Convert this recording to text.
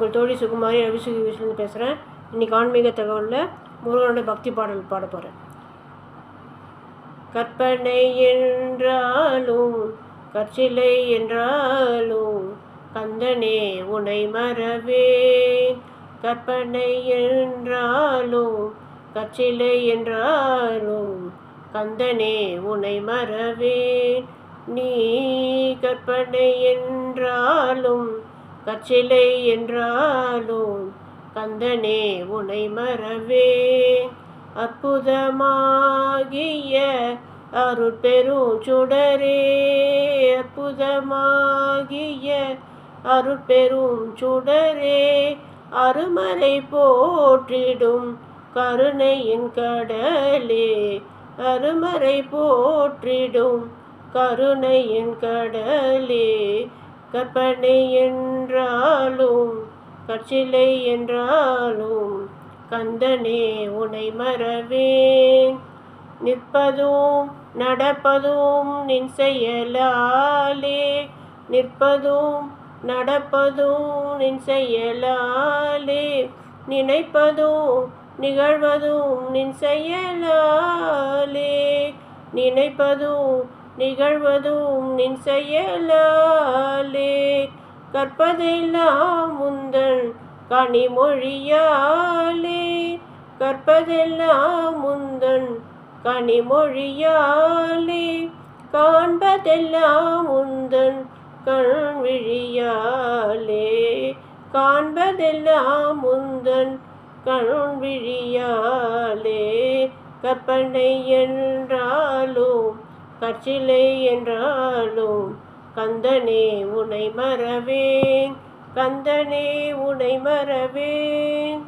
உங்கள் தோழி சுகுமாரி ரவிசுகி வீட்டிலேருந்து பேசுகிறேன் இன்றைக்கி ஆன்மீக தகவலில் முருகனோட பக்தி பாடல் பாட போகிறேன் கற்பனை என்றாலும் கற்சிலை என்றாலும் கந்தனே உனை மறவே கற்பனை என்றாலும் கற்சிலை என்றாலும் கந்தனே உனை மறவேன். நீ கற்பனை என்றாலும் கச்சிலை என்றாலும் கந்தனே உனை மறவே. அற்புதமாகிய அருட்பெரும் சுடரே. அற்புதமாகிய அருட்பெரும் சுடரே. அருமறை போற்றிடும் கருணையின் கடலே. அருமறை போற்றிடும் கருணையின் கடலே. கற்பனை என்றாலும் கற்சிலை என்றாலும் கந்தனே உனை மறவேன். நிற்பதும் நடப்பதும் நின் செயலாலே. நிற்பதும் நடப்பதும் நின் செயலாலே. நினைப்பதும் நிகழ்வதும் நின் செயலாலே. நினைப்பதும் நிகழ்வதும் நின் செயலாலே. கற்பதெல்லாம் முந்தன் கனிமொழியாலே. கற்பதெல்லாம் முந்தன் கனிமொழியாலே. காண்பதெல்லாம் முந்தன் கண் விழியாலே காண்பதெல்லாம் முந்தன் கண் விழியாலே கற்பனை என்றாலும் கற்சிலை என்றாலும் கந்தனே உனை மறவேன் கந்தனே உனை மறவேன்.